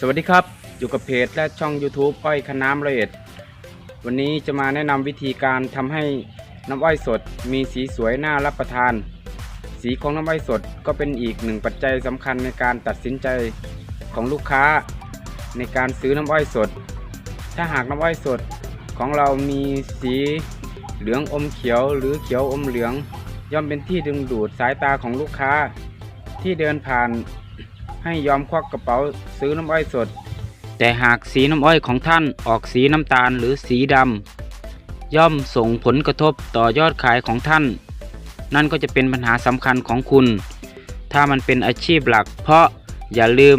สวัสดีครับ อยู่กับเพจและช่อง YouTube อ้อยคณามละเอียดวันนี้จะมาแนะนำวิธีการทำให้น้ำอ้อยสด มีสีสวยน่ารับประทาน สีของน้ำอ้อยสดก็เป็นอีกหนึ่งปัจจัยสำคัญในการตัดสินใจของลูกค้า ในการซื้อน้ำอ้อยสด ถ้าหากน้ำอ้อยสดของเรามีสีเหลืองอมเขียวหรือเขียวอมเหลือง ย่อมเป็นที่ดึงดูดสายตาของลูกค้า ที่เดินผ่าน ให้ยอมควักกระเป๋าซื้อน้ำอ้อยสด แต่หากสีน้ำอ้อยของท่านออกสีน้ำตาลหรือสีดำย่อมส่งผลกระทบต่อยอดขายของท่าน นั่นก็จะเป็นปัญหาสำคัญของคุณ ถ้ามันเป็นอาชีพหลัก เพราะอย่าลืม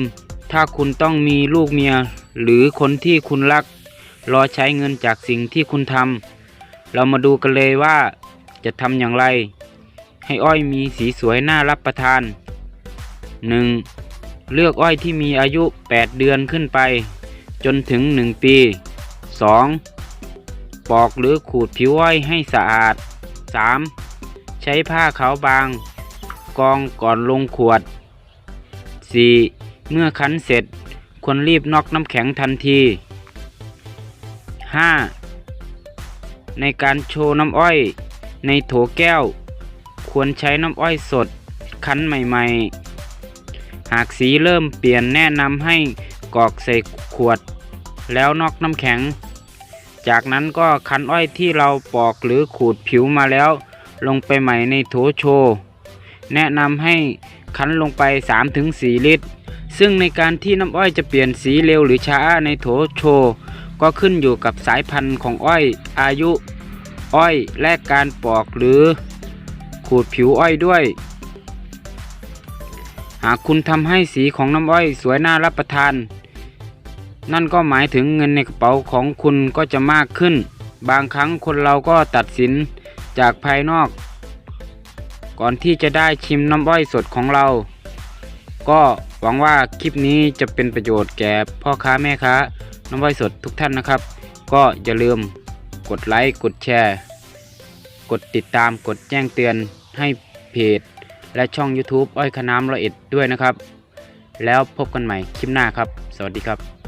ถ้าคุณต้องมีลูกเมีย หรือคนที่คุณรัก รอใช้เงินจากสิ่งที่คุณทำเรามาดูกันเลยว่าจะทำอย่างไร ให้อ้อยมีสีสวยน่ารับประทาน 1. เลือกอ้อยที่มีอายุ 8 เดือนขึ้นไป จนถึง 1 ปี 2. ปอกหรือขูดผิวอ้อยให้สะอาด 3. ใช้ผ้าขาวบาง กองก่อนลงขวด 4. เมื่อคั้นเสร็จ ควรรีบนอกน้ำแข็งทันที 5. ในการโชว์น้ำอ้อย ในโถแก้ว ควรใช้น้ำอ้อยสด คั้นใหม่ ๆ หากสีเริ่มเปลี่ยนแนะนำให้กรอกใส่ขวด แล้วนอกน้ำแข็ง จากนั้นก็คั้นอ้อยที่เราปอกหรือขูดผิวมาแล้ว ลงไปใหม่ในโถโชว์แนะนำให้คั้นลงไป 3-4 ลิตร ซึ่งในการที่น้ำอ้อยจะเปลี่ยนสีเร็วหรือช้าในโถโชว์ก็ขึ้นอยู่กับสายพันธุ์ของอ้อยอายุ อ้อยและการปอกหรือขูดผิวอ้อยด้วย หากคุณทำให้สีของน้ำอ้อยสวยน่ารับประทาน นั่นก็หมายถึงเงินในกระเป๋าของคุณก็จะมากขึ้น บางครั้งคนเราก็ตัดสินจากภายนอก ก่อนที่จะได้ชิมน้ำอ้อยสดของเรา ก็หวังว่าคลิปนี้จะเป็นประโยชน์แก่พ่อค้าแม่ค้า น้ำอ้อยสดทุกท่านนะครับ ก็อย่าลืมกดไลค์กดแชร์ กดติดตามกดแจ้งเตือนให้เพจ และช่อง YouTube อ้อยขน้ำละเอ็ดด้วยนะครับ แล้วพบกันใหม่คลิปหน้าครับ สวัสดีครับ